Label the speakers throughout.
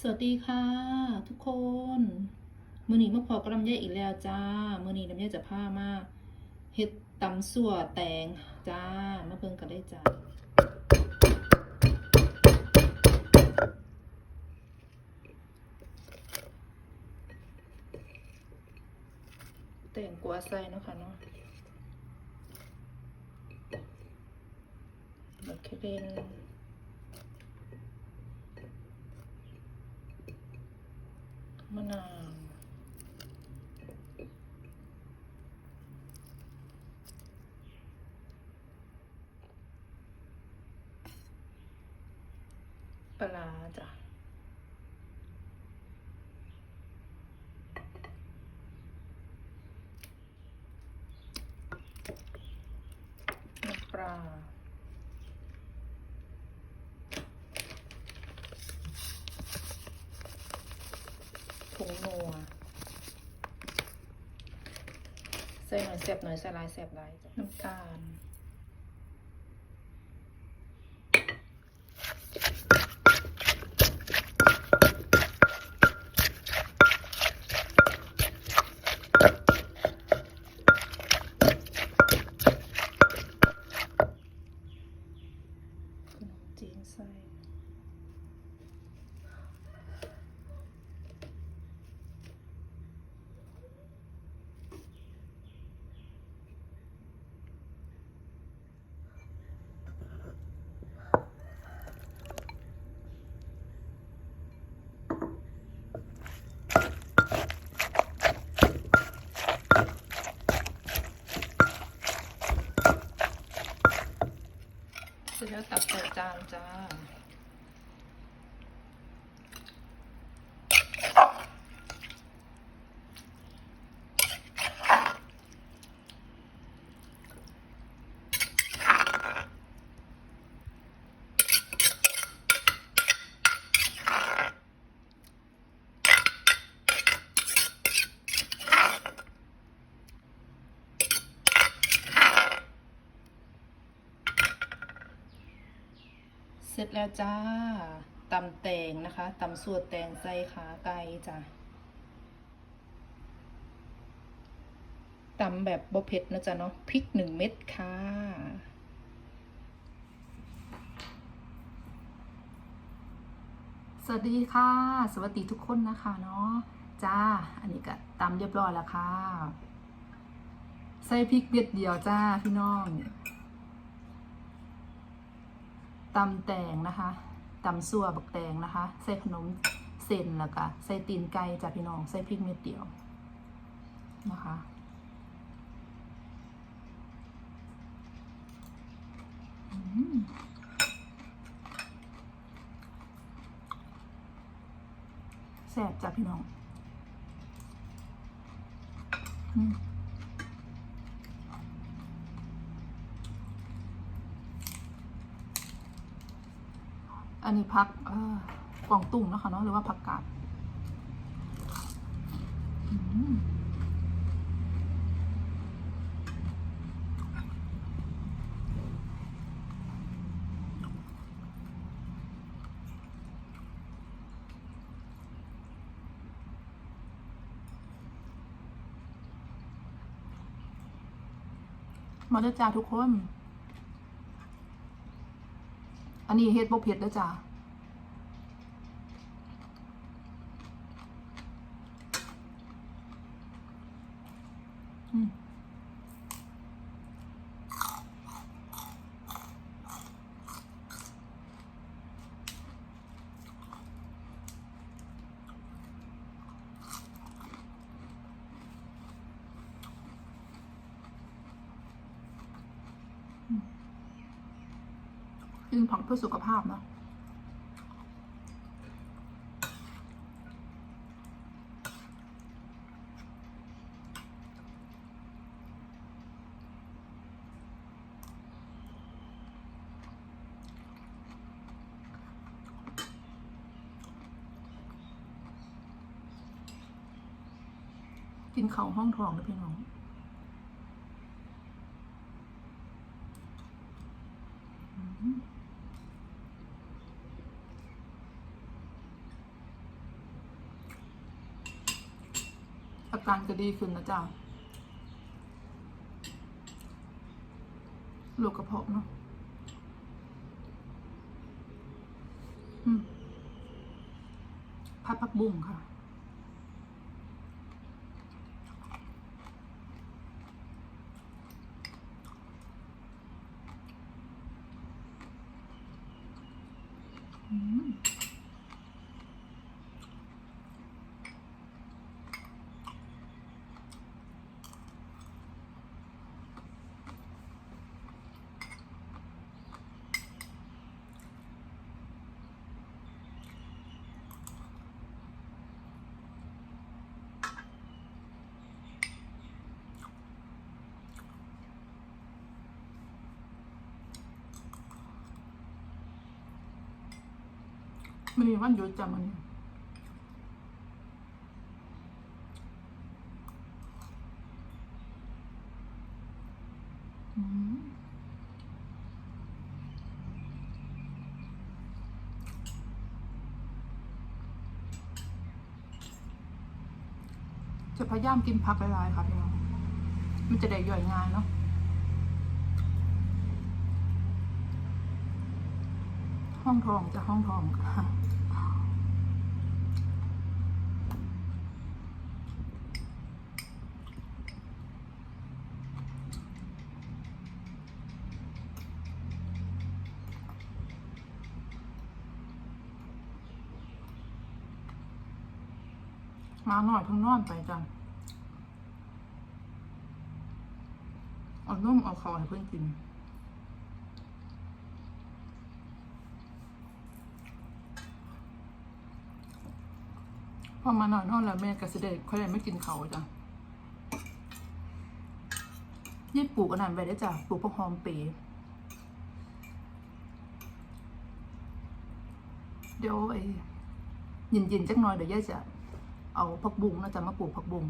Speaker 1: สวัสดีค่ะ ทุกคน มือนี้มาพอกับลำไยอีกแล้วจ้า มือนี้ลำไยจะพามาเฮ็ดตำสัวแตงจ้า มาเพิ่งกันได้จ้าแตงกัวใส่เนาะค่ะเนาะบักเคเรน มะนาวปลาร้าจ้ะน้ำปลา ผงนัว ใส่หน่อยแสบหน่อยใส่ลายแสบลายจ้ะน้ำตาล ขนมจีนใส่ เสร็จแล้วตักใส่ จานจ้า แล้วจ้าตำแตงนะคะตำสวดแตงใส่ขาไก่จ้ะตำแบบบ่เผ็ดนะจ๊ะเนาะพริกหนึ่งเม็ดค่ะสวัสดีค่ะ สวัสดีทุกคนนะคะเนาะจ้า อันนี้ก็ตำเรียบร้อยแล้วค่ะ ใส่พริกเม็ดเดียวจ้าพี่น้อง ตำแตงนะคะตำซัวบักแตงนะคะ ใส่ขนมเส้นแล้วก็ใส่ตีนไก่จ้ะพี่น้อง ใส่พริกเม็ดเดียวนะคะแซ่บจ้ะพี่น้อง อืม อันนี้พักเอ่องตุ้งนะคะเนาะหรือว่าผักกาดมาเด้อจ้าทุกคน อันนี้เฮ็ดบ่เผ็ดเด้อจ้า อืมกินผัก เพื่อสุขภาพเนาะกินเขาวห้องทองนะพี่น้อง อืม
Speaker 2: อา การก็ดีขึ้นนะจ๊ะโรคกระเพาะเนาะอืมพัดผักบุ้งค่ะ อืม มันมีวันหยุดจ้ะมันจะพยายามกินผักหลายๆค่ะพี่น้อง มันจะได้ย่อยง่ายเนาะห้องทองจะห้องทองค่ะ มาหน่อยเพิ่งนอนไปจังเอานุ่มเอาเขาให้เพื่อนกินพอมาหน่อยนอนแล้วแม่ก็สิได้ค่อยได้ไม่กินเขาจ้ะยี่ปลูกอันนั้นไปได้จ้ะปลูกพวกหอมเปรย์เดี๋ยวไอ้ยินยินๆจักหน่อยเดี๋ยวย่าจะ เอาผักบุ้งนะจ๊ะมาปลูกผักบุ้ง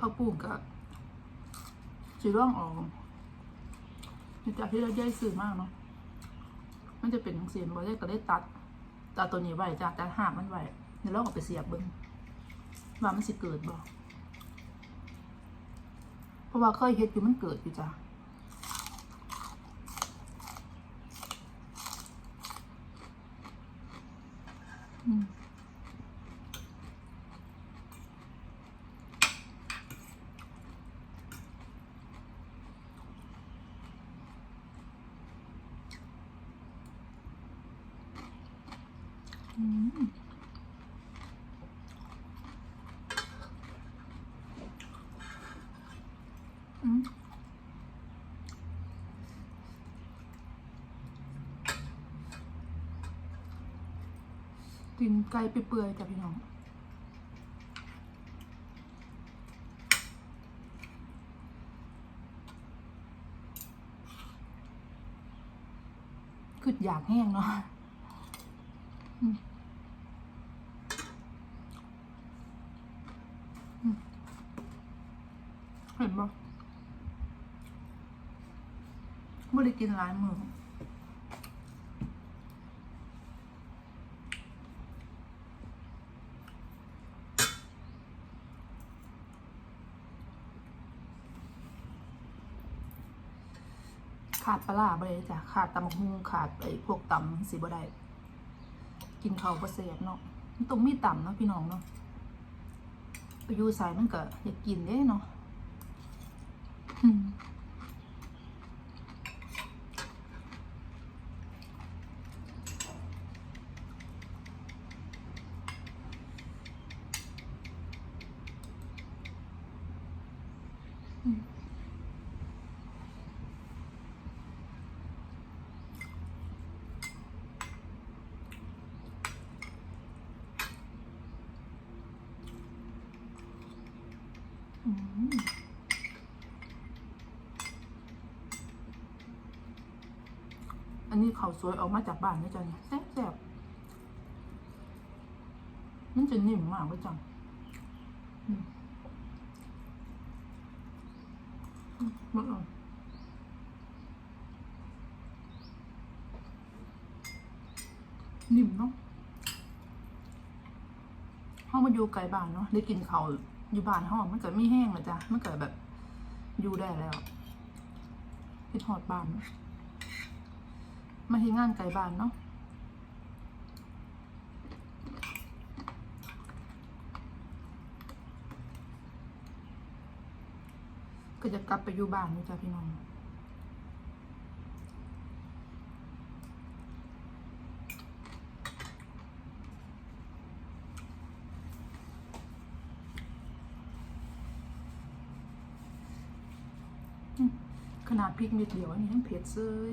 Speaker 2: ผักบุ้งก็สีร่องออกจากที่เราได้ซื้อมากเนาะมันจะเป็นเสียนบอได้ก็ได้ตัดตัดตัวนี้ไว้จ้ะตัดหากมันไว้เดี๋ยวเราเอาไปเสียบเบิ้งว่ามันสิเกิดบ่เพราะว่าเคยเฮ็ดอยู่มันเกิดอยู่จ้ะอืมอืมอืม กินไก่เปื่อยๆจ้ะพี่น้องคืออยากแห้งเนาะเห็นปะไม่ได้กินหลายมือ ขาดปลาร้าบ่ได้จ้ะขาดตำบักหุ่งขาดไอ้พวกตำสิบ่ได้ กินข้าวบ่เสียเนาะมันต้องมีตำเนาะพี่น้องเนาะไปอยู่สายมันก็อยากกินเด้เนาะอืมอืมอืมอันนี้เขาว สวยออกมาจากบ้านนะจ๊ะเนี่ยแซ่บๆมันจะนิ่มมากเลยจังมอืมเมื่อก่อนนิ่มเนาะห้องมาอยู่ไกลบ้านเนาะได้กินเขาอยู่บ้านห้องมันเกิดไม่แห้งเลยจ้ะมันเกิดแบบอยู่ได้แล้วคิดหอดบ้าน มาที่งานไกลบ้านเนาะก็จะกลับไปอยู่บ้านนี่จ้ะพี่น้องขนาดพริกนิดเดียวอันนี้ยังเผ็ดเลย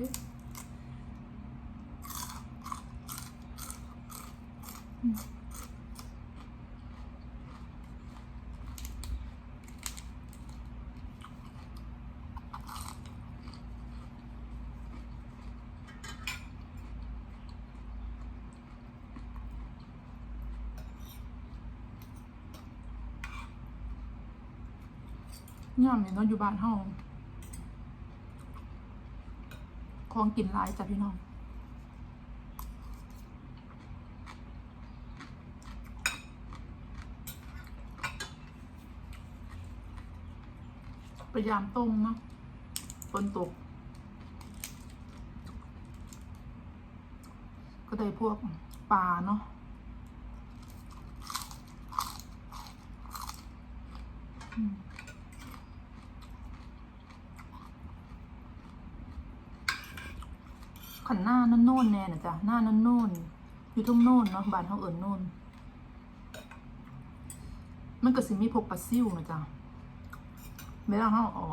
Speaker 2: ย่ามเนี่ยเนาะอยู่บ้านเฮาของกินหลายจ้ะพี่น้องพยายามต้มเนาะฝนตก ก็ได้พวกปลาเนาะ ขันหน้านั่นโน่นแน่นะจ๊ะหน้านั่นโน่นอยู่ทุ่งโน่นเนาะบ้านเขาเอิญโน่นมันก็สิมีพวกปลาซิ่วนะจ๊ะเวลาเขาเอา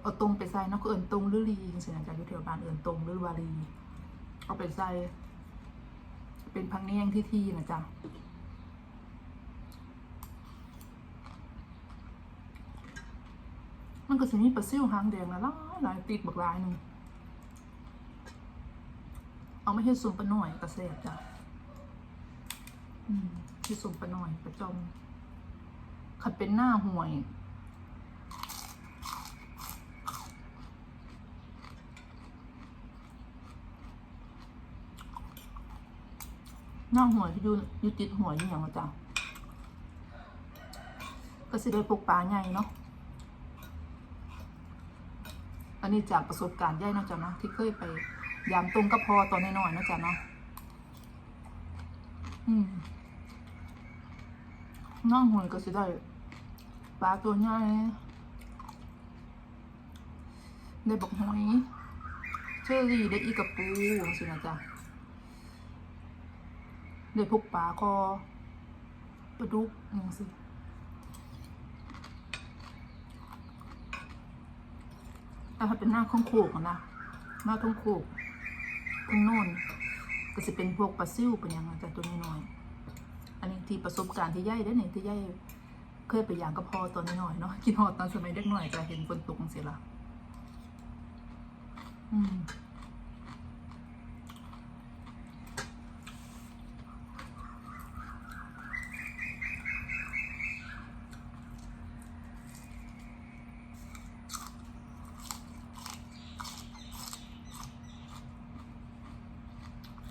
Speaker 2: เอาตรงไปใส่เนาะก็เอิญตรงหรือลีจังซี่นะจ๊ะอยู่แถวบ้านเอิญตรงหรือวารีเอาไปใส่เป็นพังเนียงที่ที่นะจ๊ะมันก็สิมีปลาซิ่วหางแดงนะหลายหลายติดบักหลายหนึ่ง เอาไม่ใช่สุ่มปลาหน่อยกระเสบจ้ะอืมที่สุ่มปลาหน่อยประจอมขัดเป็นหน้าห่วยหน้าห่วยที่อยู่อยู่ติดหัวอยู่อย่างละจ้ะก็สิได้ปลูกปลาใหญ่เนาะ อันนี้จากประสบการณ์ย่ายนะจ๊ะเนาะที่เคยไป ยามตรงก็พอตอนน้อยๆนะจ๊ะเนาะอืมน้องหวยก็สิได้ปลาตัวใหญ่ได้บอกหอยเชอรี่ได้อีกระปูสินะจ๊ะได้พวกปลาคอปลาดุกอย่างสิแต่ถ้าเป็นหน้าข้องโขกนะหน้าข้องโขก ข้างโน่นก็จะเป็นพวกปลาซิ่วเป็นอย่างไงแต่ตัวน้อยๆอันนี้ที่ประสบการณ์ที่ย่ายได้เนี่ยที่ย่ายเคยไปอย่างก็พอตอนน้อยๆเนาะกินหอดตอนสมัยเด็กหน่อยจะเห็นฝนตกเสียละอืม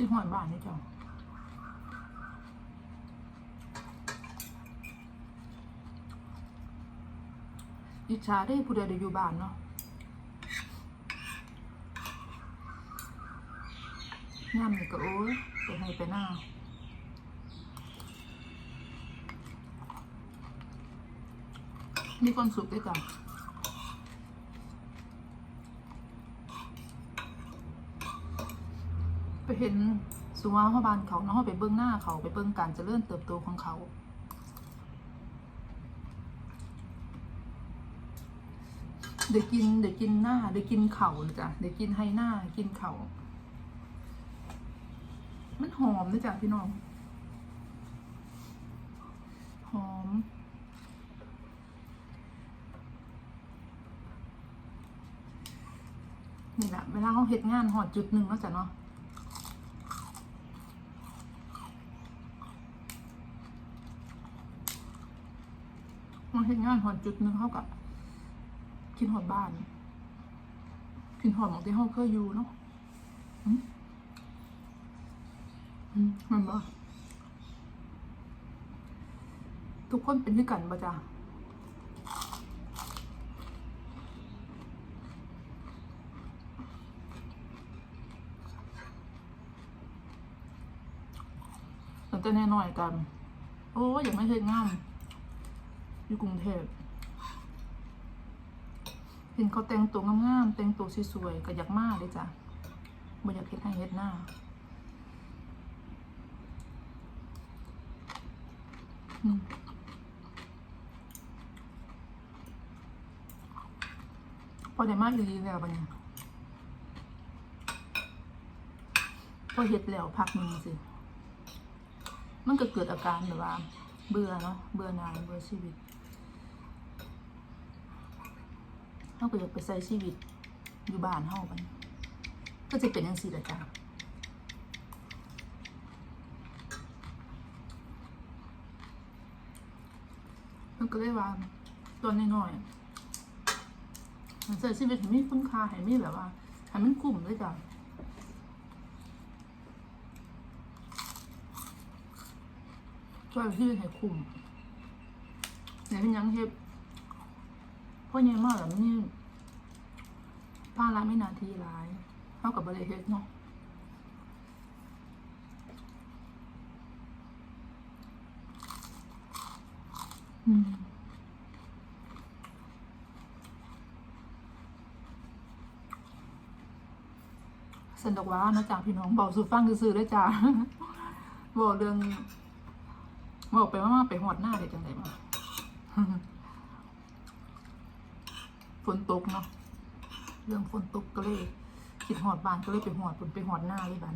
Speaker 2: ที่หอดบ้านนี่จ้ะอิจฉาได้ผู้ใดได้อยู่บ้านเนาะย่ำนี่ก็โอ้ยไปให้ไปหน้ามีความสุขด้วยจ้ะ ไป เห็นสุวาเขาบานเขาเนาะเขาไปเบื้องหน้าเขาไปเบื้องการเจริญเติบโตของเขาเดี๋ยวกินเดี๋ยวกินหน้าเดี๋ยวกินเข่าเลยจ้ะเดี๋ยวกินให้หน้ากินเข่ามันหอมนะจ้ะพี่น้อง หอม นี่แหละเวลาเขาเฮ็ดงานหอดจุดหนึ่งแล้วจ้ะเนาะ มาเห็นงานหอดจุดหนึ่งเขากับกินหอดบ้านกินหอดของที่เขาเคยอยู่เนาะอืมอืมมันบ่ทุกคนเป็นด้วยกันบ่จ้ะตั้งแต่น้อยกัน โอ้ยังไม่เคยง่าม อยู่กรุงเทพเห็นเขาแต่งตัวงามๆแต่งตัวสวยๆก็อยากมากเลยจ้ะบ่อยากเฮ็ดให้เฮ็ดหน้าอพอได้มากอยู่ดีแล้วบัดนี้พอเฮ็ดแล้วพักหนึงสิ มันก็เกิดอาการแบบว่า เบื่อเนาะเบื่อหน่ายเบื่อชีวิต เราก็อยากไปใช้ชีวิตอยู่บ้านเฮาบันก็จะเป็นจังซี่ละจ้ะมันก็เลยว่าตอนน้อยๆมันใส่ชีวิตให้มีคุณค่าให้มีแบบว่าให้มันกลุ่มเลยจ้ะช่วยชีวิตให้คุ้มไหนเป็นยังเฮ็ด พราะยังมากแบบนี้ภาระไม่นาทีร้ายเท่ากับบริเฮ็ดเนาะอืมสันดอกว่านะจ๊ะพี่น้องบอกสู่ฟังซื่อๆได้จ้าบอกเรื่องบอกไปว่ามาไปหอดหน้าเด็จังไดมา ฝนตกเนาะเรื่องฝนตกก็เลยคิดหอดบานก็เลยไปหอดฝนไปหอดหน้าเลยบาน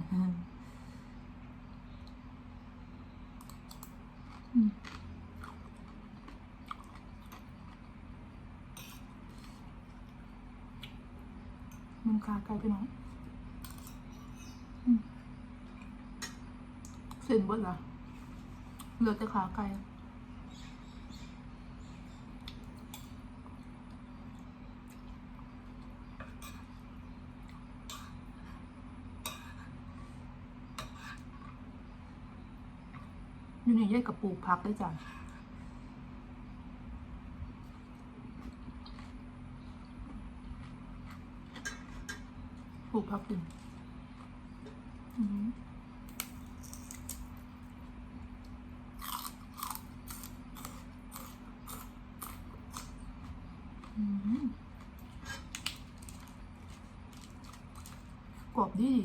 Speaker 2: มันคาไกลพี่น้องเส้นเบดละเหลือแต่ขาไก่ อยู่ในเยื่อกระปูพักได้จ้ะปลูกพักดินอืม อืมกรอบดีดี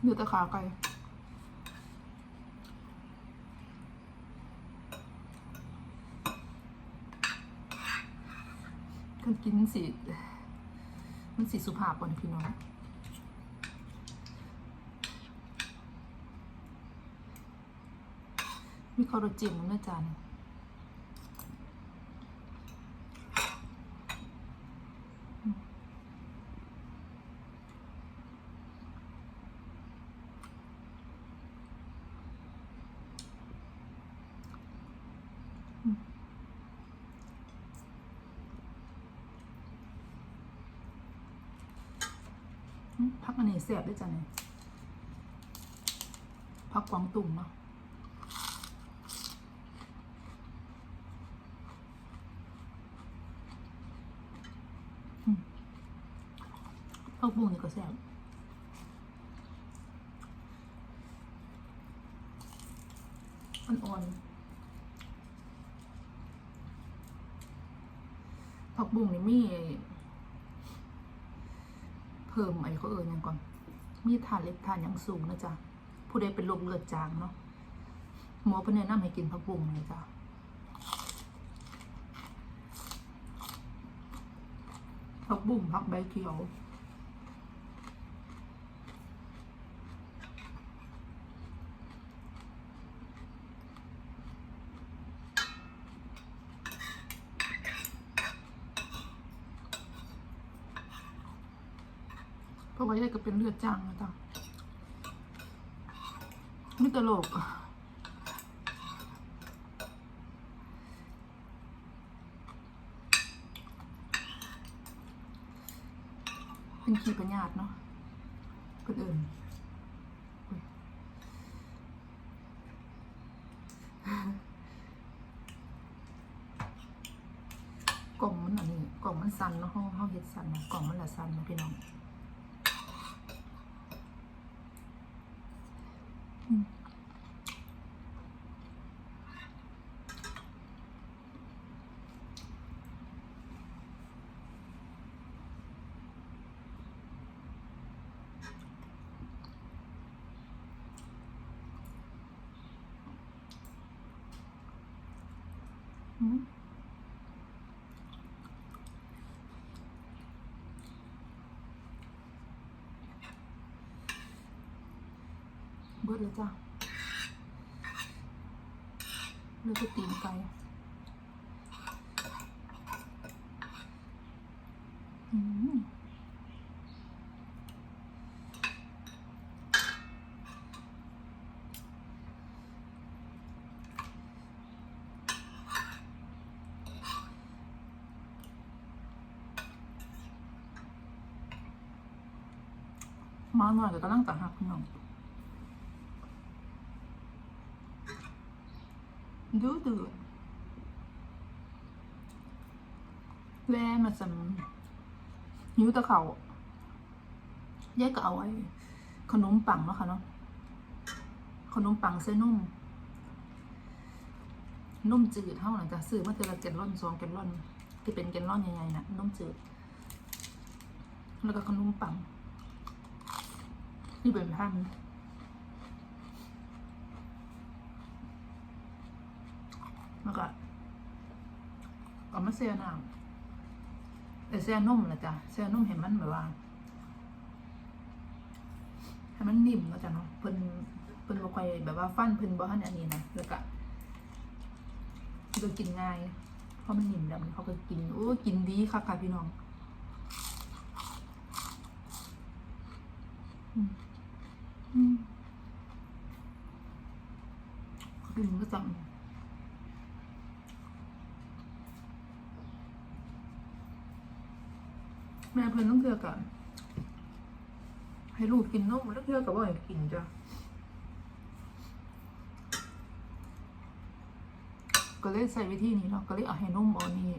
Speaker 2: เหลือแต่ขาไก่กันกินสีมันสีสุภาพกว่านพี่น้องมีคอร์จนมันนะจาน พักอันนี้แซ่บด้วยจ้ะเนี่ยพักกวางตุ่มเนาะพักบุ้งนี่ก็แซ่บอ่อนๆผัก บุ้งนี่มีเพิ่มไอ้เขาเอ่ยยังก่อน มีทานเล็กทานยังสูงนะจ๊ะผู้ใดเป็นโรคเลือดจางเนาะหมอเป็นแนะนำให้กินผักบุ้งเลยจ้ะผักบุ้งผักใบเขียว ราะว่าแยกก็ เป็นเลือดจางนะจ๊ะไม่ตลกเป็นขีปัญญาตเนาะคนอื่นกล่องมันอันนี้กล่องมันสั่นเนาะห้องห้องเฮ็ดสั่นเนาะกล่องมันละสั่นเนาะพี่น้องอืมอืม เบิดเลยจ้ะเลือจะตีนไก่อืมมาหน่อยก็กำลังจะหักพี่น้อง ดูดูแวมาสำนิ้วตะเขาแยกก็เอาไว้ขนมปังเนาะค่ะเนาะ ขนมปังเส้นนุ่ม นุ่มจืดเท่าไหร่จ้ะซื้อมาเทอละเกลล่อนสองเกลล่อน ที่เป็นเกลล่อนใหญ่ๆนะนุ่มจืด แล้วก็ขนมปัง นี่เป็นพัน แล้วก็เอามาเสียน้ำแต่เสียนุ่มนะจ๊ะเสียนุ่มเห็นมันแบบว่าให้มันนิ่มนะจ๊ะเนาะเพิ่นเพิ่นบ่ค่อยแบบว่าฟันเพิ่นบ่ทันอันนี้นะแล้วก็ก็กินง่าย เพราะมันนิ่มแล้วมันเขาก็กินโอ้กินดีค่ะค่ะพี่น้องอืมอืมกินก็จัง แม่เพิ่นต้องเทือก่อน ให้ลูกกินนมแล้วเทือกับว่าให้กินจ้ะก็เลยใส่วิธีนี้เนาะก็เลยเอาให้นมเอานี่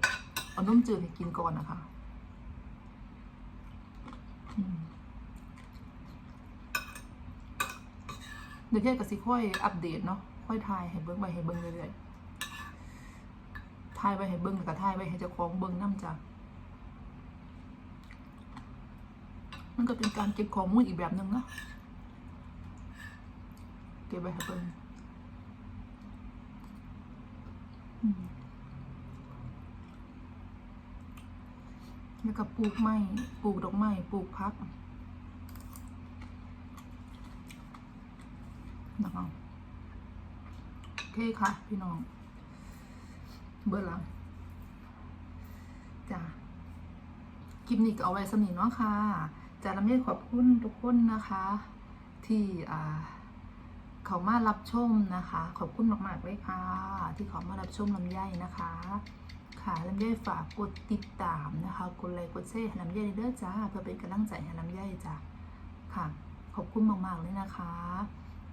Speaker 2: เอานมจืดให้กินก่อนนะคะเดี๋ยวเทือกับสิค่อยอัปเดตเนาะค่อยทายให้เบิ้งไปให้เบิ้งเรื่อยๆทายไปให้เบิ้งแล้วก็ทายไปให้เจ้าของเบิ้งน้ำจ้ะ มันก็เป็นการเก็บข้อมูลอีกแบบหนึ่งนะเก็บไว้ให้เพิ่นอืมแล้วก็ปลูกไม้ ปลูกดอกไม้ ปลูกพักนะคะโอเคค่ะ พี่น้อง เบอร์ละจ้าคลิปนี้ก็เอาไว้สำนีเนาะค่ะ จะลำเยขอบคุณทุกคนนะคะ ที่เขามารับชมนะคะ ขอบคุณมากๆเลยค่ะ ที่เขามารับชมลำไยนะคะ ค่ะลำไยฝากกดติดตามนะคะกดไลค์กดแชร์ลำไยเด้อจ้าเพื่อเป็นกำลังใจให้ลำไยจ้าค่ะ ขอบคุณมากๆเลยนะคะ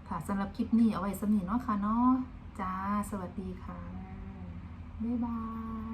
Speaker 2: ค่ะสำหรับคลิปนี้เอาไว้สำนีเนาะค่ะเนาะจ้าสวัสดีค่ะบ๊ายบาย